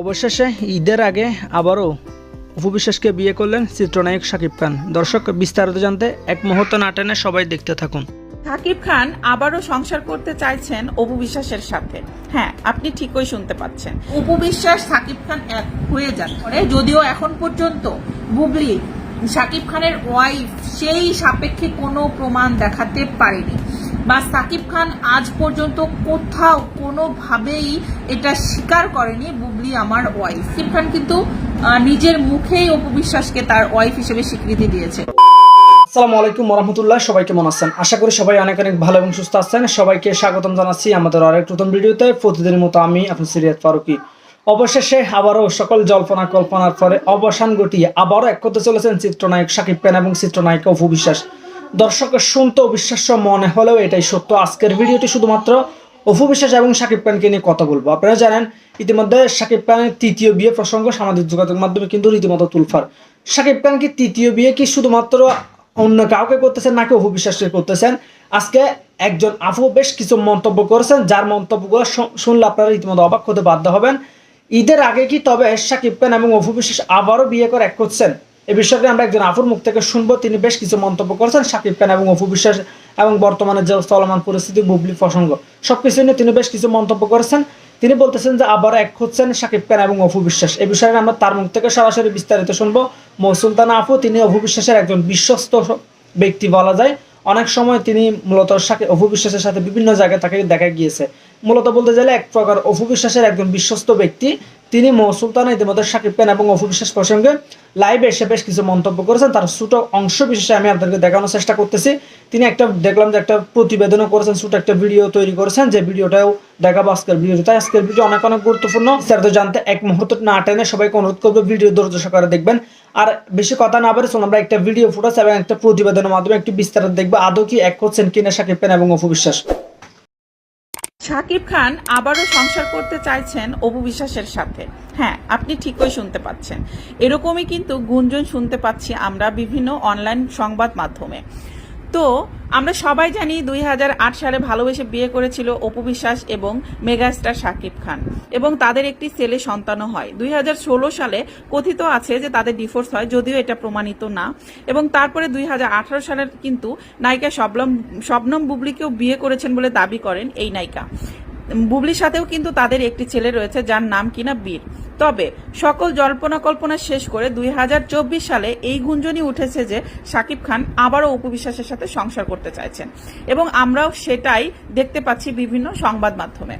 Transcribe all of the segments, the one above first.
অবশেষে ঈদের আগে আবারও উপবিশ্বাসকে বিয়ে করলেন চিত্রনায়ক শাকিব খান। দর্শক, বিস্তারিত জানতে এক মুহূর্ত না টেনে সবাই দেখতে থাকুন। সাকিব খান আবারও সংসার করতে চাইছেন অপু বিশ্বাসের সাথে। হ্যাঁ আপনি ঠিকই শুনতে পাচ্ছেন। অপু বিশ্বাস সাকিব খান এক হয়ে যান যদিও এখন পর্যন্ত বুবলি সাকিব খানের ওয়াইফ সেই সাপেক্ষে কোনো প্রমাণ দেখাতে পারেনি। বা সাকিব খান আজ পর্যন্ত কোথাও কোনোভাবেই এটা স্বীকার করেনি বুবলি আমার ওয়াইফ সাকিব খান কিন্তু নিজের মুখেই অপবিশ্বাসকে তার ওয়াইফ হিসেবে স্বীকৃতি দিয়েছে। আসসালামু আলাইকুম রহমতুল্লাহ সবাই কেমন আছেন? আশা করি সবাই অনেক অনেক ভালো এবং সুস্থ আছেন। সবাইকে স্বাগতম জানাচ্ছি আমাদের আরেক নতুন ভিডিওতে। প্রতিদিনের মতো আমি আপনার সিরিয়াত ফারুকি। অবশেষে আবারও সকল জল্পনা কল্পনার পরে অবসান ঘটিয়ে আবারও এক করতে চলেছেন চিত্রনায়ক শাকিব খান এবং চিত্রনায়িকা অপু বিশ্বাস। দর্শকের শুনতে অবিশ্বাস্য মনে হলেও এটাই সত্য। আজকের ভিডিওটি শুধুমাত্র অপু বিশ্বাস এবং শাকিব খানকে নিয়ে কথা বলব। আপনারা জানেন, ইতিমধ্যে শাকিব খানের তৃতীয় বিয়ে প্রসঙ্গ সামাজিক যোগাযোগ মাধ্যমে কিন্তু রীতিমতো তুলফার। শাকিব খান কি তৃতীয় বিয়ে কি শুধুমাত্র অন্য কাউকে করতেছেন নাকি অপু বিশ্বাসকে করতেছেন? আজকে একজন আফু বেশ কিছু মন্তব্য করেছেন, যার মন্তব্যগুলো শুনলে আপনারা রীতিমতো অবাক হতে বাধ্য হবেন। ঈদের আগে কি তবে শাকিব খান এবং অপু বিশ্বাস আবারও বিয়ে করে এক করছেন? এ বিষয়টি আমরা একজন আফুর মুখ থেকে শুনব। তিনি বেশ কিছু মন্তব্য করেছেন শাকিব খান এবং অপু বিশ্বাস এবং বর্তমানে যে চলমান পরিস্থিতি, বুবলি প্রসঙ্গ। সবকিছু নিয়ে তিনি বেশ কিছু মন্তব্য করেছেন। তিনি বলতেছেন যে আবার এক হচ্ছেন শাকিব খান এবং অপু বিশ্বাস। এই বিষয়ে আমরা তার মুখ থেকে সরাসরি বিস্তারিত শুনব। মৌসুলতানা আপু তিনি অপু বিশ্বাসের একজন বিশ্বস্ত ব্যক্তি বলা যায়। অনেক সময় তিনি মূলত অপু বিশ্বাসের সাথে বিভিন্ন জায়গায় তাকে দেখা গিয়েছে। মূলত বলতে গেলে এক প্রকার অপু বিশ্বাসের একজন বিশ্বস্ত ব্যক্তি। তিনি মৌসুলতানা ইতিমধ্যে শাকিব খান এবং অপু বিশ্বাস প্রসঙ্গে লাইভে এসে বেশ কিছু মন্তব্য করেছেন। তার ছোট অংশ বিশেষে আমি আপনাদেরকে দেখানোর চেষ্টা করতেছি। তিনি একটা, দেখলাম যে একটা প্রতিবেদনও করেছেন, ছোট একটা ভিডিও তৈরি করেছেন, যে ভিডিওটাও দেখাবো আজকের ভিডিও তাই আজকের ভিডিও অনেক অনেক গুরুত্বপূর্ণ। বিস্তারিত জানতে এক মুহূর্ত না টেনে সবাইকে অনুরোধ করব ভিডিও ধৈর্য সহকারে দেখবেন। আর বেশি কথা না বলে আমরা একটা ভিডিও ফুটেজ এবং একটা প্রতিবেদনের মাধ্যমে একটু বিস্তারিত দেখব। আদৌ কি এক করছেন কিনা শাকিব খান এবং অপু বিশ্বাস? শাকিব খান আবারও সংসার করতে চাইছেন অপু বিশ্বাসের সাথে। হ্যাঁ আপনি ঠিকই শুনতে পাচ্ছেন। এরকমই কিন্তু গুঞ্জন শুনতে পাচ্ছি আমরা বিভিন্ন অনলাইন সংবাদ মাধ্যমে। তো আমরা সবাই জানি দুই হাজার আট সালে ভালোবেসে বিয়ে করেছিল অপু বিশ্বাস এবং মেগাস্টার শাকিব খান। এবং তাদের একটি ছেলে সন্তানও হয়। দুই হাজার ষোলো সালে কথিত আছে যে তাদের ডিভোর্স হয়, যদিও এটা প্রমাণিত না। এবং তারপরে দুই সালের কিন্তু নায়িকা শবনম শবনম বুবলিকেও বিয়ে করেছেন বলে দাবি করেন এই নায়িকা। বুবলির সাথেও কিন্তু তাদের একটি ছেলে রয়েছে যার নাম কিনা বীর। তবে সকল জল্পনা কল্পনা শেষ করে দুই হাজার চব্বিশ সালে এই গুঞ্জনই উঠেছে যে সাকিব খান আবারও উপবিশ্বাসের বিশ্বাসের সাথে সংসার করতে চাইছেন। এবং আমরাও সেটাই দেখতে পাচ্ছি বিভিন্ন সংবাদ মাধ্যমে।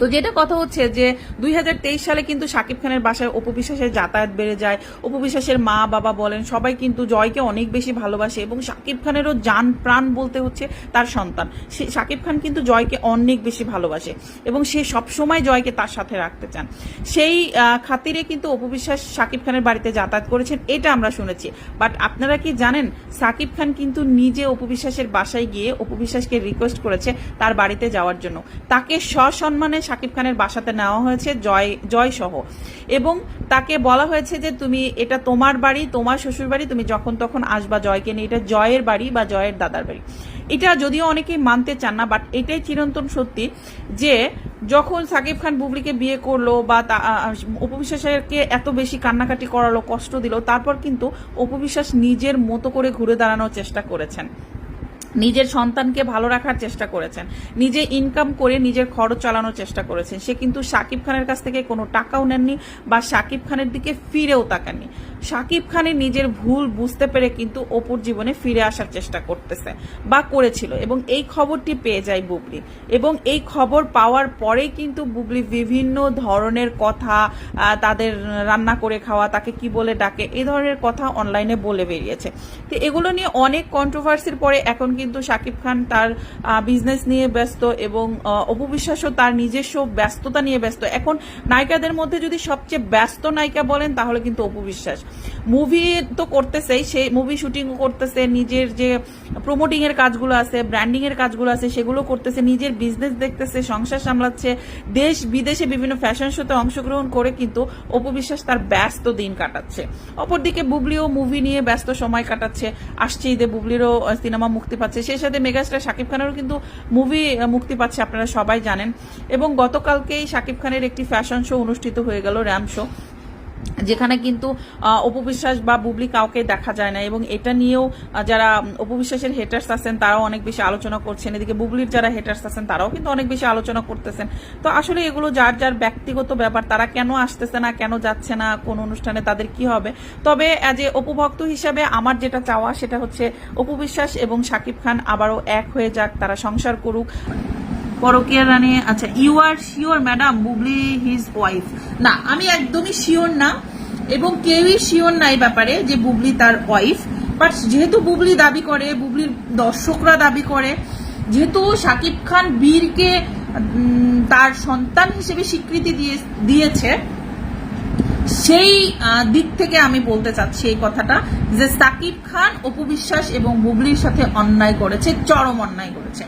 তো যেটা কথা হচ্ছে যে দুই হাজার তেইশ সালে কিন্তু শাকিব খানের বাসায় উপবিশ্বাসের যাতায়াত বেড়ে যায়। উপবিশ্বাসের মা, বাবা বলেন, সবাই কিন্তু জয়কে অনেক বেশি ভালোবাসে এবং শাকিব খানেরও যান প্রাণ বলতে হচ্ছে তার সন্তান। সে শাকিব খান কিন্তু জয়কে অনেক বেশি ভালোবাসে এবং সে সবসময় জয়কে তার সাথে রাখতে চান। সেই খাতিরে কিন্তু উপবিশ্বাস শাকিব খানের বাড়িতে যাতায়াত করেছেন, এটা আমরা শুনেছি। বাট আপনারা কি জানেন সাকিব খান কিন্তু নিজে উপবিশ্বাসের বাসায় গিয়ে উপবিশ্বাসকে রিকোয়েস্ট করেছে তার বাড়িতে যাওয়ার জন্য। তাকে সসম্মানে শাকিব খানের বাসাতে নেওয়া হয়েছে জয় জয় সহ। এবং তাকে বলা হয়েছে যে তুমি, এটা তোমার বাড়ি, তোমার শ্বশুর বাড়ি, তুমি যখন তখন আসবা জয়কে নিয়ে, এটা জয়ের বাড়ি বা জয়ের দাদার বাড়ি। এটা যদিও অনেকেই মানতে চান না বাট এটাই চিরন্তন সত্যি যে যখন সাকিব খান বুবলিকে বিয়ে করল বা উপবিশ্বাসকে এত বেশি কান্নাকাটি করালো, কষ্ট দিল, তারপর কিন্তু উপবিশ্বাস নিজের মতো করে ঘুরে দাঁড়ানোর চেষ্টা করেছেন। নিজের সন্তানকে ভালো রাখার চেষ্টা করেছেন। নিজে ইনকাম করে নিজের খরচ চালানোর চেষ্টা করেছেন। সে কিন্তু সাকিব খানের কাছ থেকে কোনো টাকাও নেননি বা সাকিব খানের দিকে ফিরেও তাকাননি। সাকিব খানের নিজের ভুল বুঝতে পেরে কিন্তু অপুর জীবনে ফিরে আসার চেষ্টা করতেছে বা করেছিল এবং এই খবরটি পেয়ে যায় বুবলি। এবং এই খবর পাওয়ার পরেই কিন্তু বুবলি বিভিন্ন ধরনের কথা তাদের রান্না করে খাওয়া, তাকে কি বলে ডাকে, এই ধরনের কথা অনলাইনে বলে বেরিয়েছে। তো এগুলো নিয়ে অনেক কন্ট্রোভার্সির পরে এখন কিন্তু শাকিব খান তার বিজনেস নিয়ে ব্যস্ত এবং অপু বিশ্বাসও তার নিজস্ব ব্যস্ততা নিয়ে ব্যস্ত। এখন নায়িকাদের মধ্যে যদি সবচেয়ে ব্যস্ত নায়িকা বলেন, তাহলে কিন্তু অপু বিশ্বাস। মুভি তো করতেছেই, সে মুভি শুটিং করতেছে, নিজের যে প্রমোটিং এর কাজগুলো আছে ব্র্যান্ডিং এর কাজগুলো আছে, সেগুলো করতেছে, নিজের বিজনেস দেখতেছে, সংসার সামলাচ্ছে, দেশ বিদেশে বিভিন্ন ফ্যাশন শোতে অংশগ্রহণ করে কিন্তু অপু বিশ্বাস তার ব্যস্ত দিন কাটাচ্ছে। অপরদিকে বুবলিও মুভি নিয়ে ব্যস্ত সময় কাটাচ্ছে। আসছে ঈদে বুবলিরও সিনেমা মুক্তি পাচ্ছে। পাচ্ছে। সেই সাথে মেগাস্টার শাকিব খানেরও কিন্তু মুভি মুক্তি পাচ্ছে, আপনারা সবাই জানেন। এবং গতকালকেই শাকিব খানের একটি ফ্যাশন শো অনুষ্ঠিত হয়ে গেল, র্যাম শো যেখানে কিন্তু অপবিশ্বাস বা বুবলি কাউকে দেখা যায় না এবং এটা নিয়েও যারা উম, অপু বিশ্বাসের হেটার্স আছেন তারাও অনেক বেশি আলোচনা করছেন। এদিকে বুবলির যারা হেটার্স আছেন তারাও কিন্তু অনেক বেশি আলোচনা করতেছেন। তো আসলে এগুলো যার যার ব্যক্তিগত ব্যাপার তারা কেন আসতেছে না কেন যাচ্ছে না কোন অনুষ্ঠানে তাদের কি হবে? তবে অ্যাজ এ হিসাবে আমার যেটা চাওয়া সেটা হচ্ছে অপু বিশ্বাস এবং শাকিব খান আবারও এক হয়ে যাক তারা সংসার করুক। পরকিয়া রানী আচ্ছা you are sure madam Bubly his wife না, আমি একদমই শিওর না, এবং কেউই শিওর না এই ব্যাপারে যে বুবলি তার ওয়াইফ বাট যেহেতু বুবলি দাবি করে, বুবলির দর্শকরা দাবি করে, যেহেতু শাকিব খান বীরকে তার সন্তান হিসেবে স্বীকৃতি দিয়ে, দিয়েছে, সেই দিক থেকে আমি বলতে চাচ্ছি এই কথাটা, যে সাকিব খান অপু বিশ্বাস এবং বুবলির সাথে অন্যায় করেছে, চরম অন্যায় করেছে।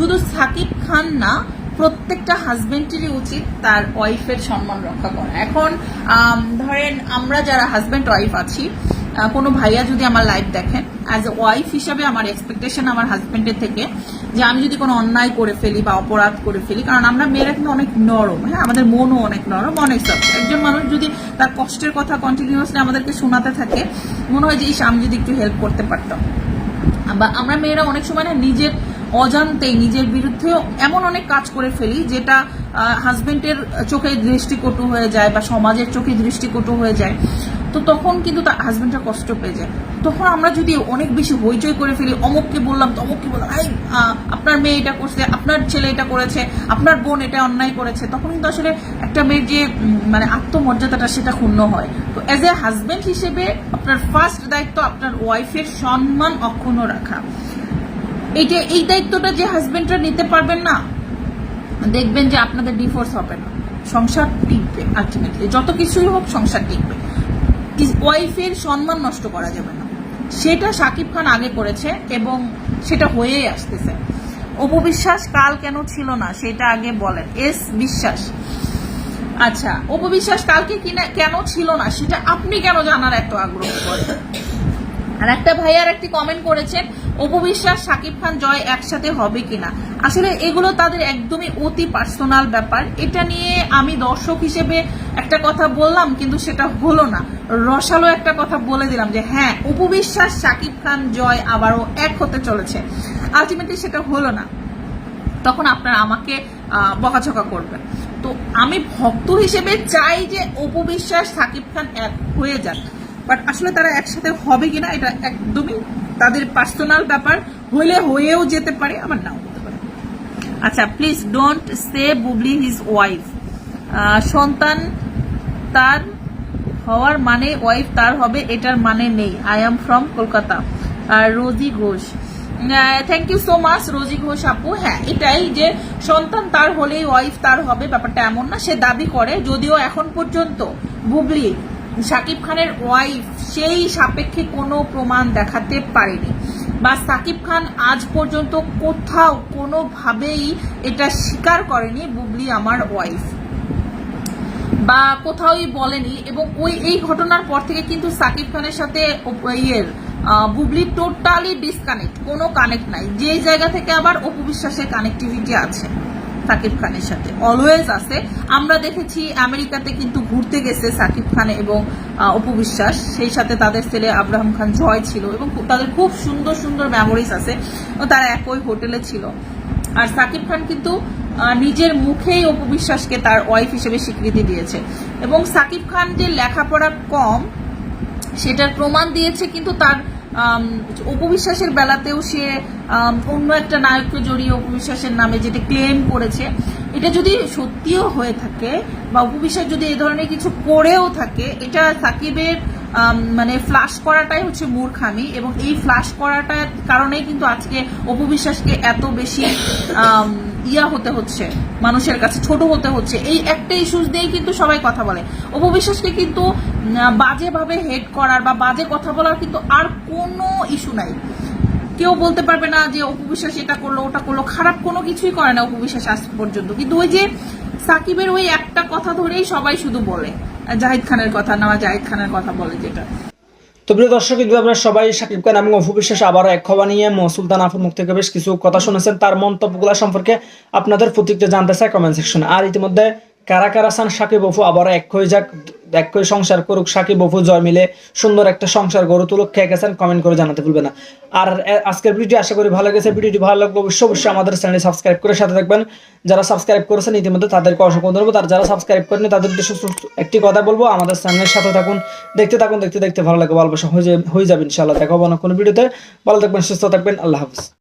শুধু সাকিব খান না, প্রত্যেকটা হাজবেন্ডেরই উচিত তার ওয়াইফের সম্মান রক্ষা করা। এখন ধরেন আমরা যারা হাজবেন্ড ওয়াইফ আছি কোনো ভাইয়া যদি আমার লাইফ দেখেন অ্যাজ এ ওয়াইফ হিসাবে আমার এক্সপেকটেশন আমার হাজবেন্ডের থেকে যে আমি যদি কোনো অন্যায় করে ফেলি বা অপরাধ করে ফেলি, কারণ আমরা মেয়েরা কিন্তু অনেক নরম হ্যাঁ? আমাদের মনও অনেক নরম অনেক সব একজন মানুষ যদি তার কষ্টের কথা কন্টিনিউয়াসলি আমাদেরকে শোনাতে থাকে, মনে হয় যে আমি যদি একটু হেল্প করতে পারতাম। বা আমরা মেয়েরা অনেক সময় না নিজের অজান্তেই নিজের বিরুদ্ধেও এমন অনেক কাজ করে ফেলি যেটা হাজবেন্ডের চোখে দৃষ্টিকটু হয়ে যায় বা সমাজের চোখে দৃষ্টিকটু হয়ে যায়। তো তখন কিন্তু তার হাজবেন্ডটা কষ্ট পেয়ে যায়। তখন আমরা যদি অনেক বেশি হইচই করে ফেলি, অমুককে বললাম, তমুককে বললাম এই আপনার মেয়ে এটা করছে, আপনার ছেলে এটা করেছে, আপনার বোন এটা অন্যায় করেছে, তখন কিন্তু আসলে একটা মেয়ের যে মানে আত্মমর্যাদাটা সেটা ক্ষুণ্ণ হয়। তো অ্যাজ এ হাজবেন্ড হিসেবে আপনার ফার্স্ট দায়িত্ব আপনার ওয়াইফের সম্মান অক্ষুণ্ণ রাখা। এইটা, এই দায়িত্বটা যে হাজবেন্ডরা নিতে পারবেন না, দেখবেন যে আপনাদের ডিভোর্স হবে না। সংসার টিকবে আলটিমেটলি যত কিছুই হোক, সংসার টিকবে। ওয়াইফের সম্মান নষ্ট করা যাবে না। সেটা সাকিব খান আগে করেছে এবং সেটা হয়েই আসতেছে। অপবিশ্বাস কাল কেন ছিল না, সেটা আগে বলেন। এস বিশ্বাস। আচ্ছা অপবিশ্বাস কালকে কেন ছিল না, সেটা আপনি কেন জানার এত আগ্রহ করেন? আর একটা ভাইয়ার একটি কমেন্ট করেছেন অপবিশ্বাস সাকিব খান জয় একসাথে হবে কিনা? আসলে এগুলো তাদের একদমই অতি পার্সোনাল ব্যাপার। এটা নিয়ে আমি দর্শক হিসেবে একটা কথা বললাম, কিন্তু সেটা হলো না। রসালো একটা কথা বলে দিলাম যে হ্যাঁ উপবিশ্বাস, সাকিব খান জয় আবারও এক হতে চলেছে। আলটিমেটলি সেটা হলো না। তখন আপনারা আমাকে বকাঝকা করবেন। তো আমি ভক্ত হিসেবে চাই যে উপবিশ্বাস, সাকিব খান এক হয়ে যাক। বাট আসলে তারা একসাথে হবে কিনা, এটা একদমই তাদের পার্সোনাল ব্যাপার হইলে হয়েও যেতে পারে, আবার নাও হতে পারে। আচ্ছা please don't say Bubly his wife সন্তান তার হওয়ার মানে ওয়াইফ তার হবে, এটার মানে নেই। I am from Kolkata. Rosy Ghosh. Thank you so much Rosy Ghosh আপু। হ্যাঁ এটাই যে সন্তান তার হলেই ওয়াইফ তার হবে, ব্যাপারটা এমন না। সে দাবি করে, যদিও এখন পর্যন্ত বুবলি সাকিব খানের ওয়াইফ সেই সাপেক্ষে কোনো প্রমাণ দেখাতে পারেনি। বা সাকিব খান আজ পর্যন্ত কোথাও কোনোভাবেই এটা স্বীকার করেনি বুবলি আমার ওয়াইফ। বা কোথাওই বলেনি এবং ওই, এই ঘটনার পর থেকে কিন্তু সাকিব খানের সাথে ইয়ের বুবলি টোটালি ডিসকানেক্ট কোনো কানেক্ট নাই। যে জায়গা থেকে আবার অপবিশ্বাসের কানেক্টিভিটি আছে। সাকিব খানের সাথে। অলওয়েজ আছে। আমরা দেখেছি আমেরিকাতে কিন্তু ঘুরতে গেছে সাকিব খান এবং অপু সেই সাথে তাদের ছেলে আব্রাহাম খান জয় ছিল এবং তাদের খুব সুন্দর সুন্দর মেমোরিজ আছে। তারা একই হোটেলে ছিল। আর সাকিব খান কিন্তু নিজের মুখেই অপু বিশ্বাসকে তার ওয়াইফ হিসেবে স্বীকৃতি দিয়েছে। এবং সাকিব খান যে লেখাপড়া কম, সেটার প্রমাণ দিয়েছে কিন্তু তার আম, অপবিশ্বাসের বেলাতেও সে অন্য একটা নায়ককে জড়িয়ে উপবিশ্বাসের নামে যেটা ক্লেম করেছে এটা যদি সত্যিও হয়ে থাকে বা উপবিশ্বাস যদি এ ধরনের কিছু করেও থাকে এটা সাকিবের মানে ফ্লাশ করাটাই হচ্ছে মূর্খামি এবং এই ফ্লাশ করাটার কারণেই কিন্তু আজকে অপবিশ্বাসকে এত বেশি ইয়া হতে হচ্ছে, মানুষের কাছে ছোট হতে হচ্ছে। এই একটা ইস্যুস দিয়েই কিন্তু সবাই কথা বলে। অপবিশ্বাসকে কিন্তু বাজেভাবে হেড করার বা বাজে কথা বলার কিন্তু আর কোনো ইস্যু নাই। কেউ বলতে পারবে না যে অপবিশ্বাস এটা করল, ওটা করল, খারাপ কোনো কিছুই করে না অপবিশ্বাস আজ পর্যন্ত। কিন্তু ওই যে সাকিবের ওই একটা কথা ধরেই সবাই শুধু বলে। জাহিদ খানের কথা না জাহিদ খানের কথা বলে যেটা। তো প্রিয় দর্শক কিন্তু আপনারা সবাই সাকিব খান এবং অফু বিশ্বাস আবারও এক খবর নিয়ে মসুলতান সুলতান আফুর মুখ থেকে বেশ কিছু কথা শুনেছেন। তার মন্তব্যগুলো সম্পর্কে আপনাদের প্রতিক্রিয়া জানতে চাই কমেন্ট সেকশনে। আর ইতিমধ্যে কারা কারা সাকিব অপু আবারও এক হয়ে যাক এক সংসার করুক, সাকিব অপু জয় মিলে সুন্দর একটা সংসার গড়ে তুলুক। খেয়ে গেছেন কমেন্ট করে জানাতে ভুলবেন না। আর আজকের ভিডিও আশা করি ভালো গেছে ভিডিওটি ভালো লাগবে অবশ্যই অবশ্যই আমাদের চ্যানেল সাবস্ক্রাইব করে সাথে থাকবেন। যারা সাবস্ক্রাইব করেছেন, ইতিমধ্যে তাদেরকে অসংখ্য ধন্যবাদ। আর যারা সাবস্ক্রাইব করেনি তাদের উদ্দেশ্যে একটি কথা বলব। আমাদের চ্যানেলের সাথে থাকুন, দেখতে থাকুন, দেখতে দেখতে ভালো লাগে, ভালোবাসা হয়ে যাবে ইনশাআল্লাহ। দেখা হবে না কোনো ভিডিওতে। ভালো থাকবেন, সুস্থ থাকবেন। আল্লাহ হাফিজ।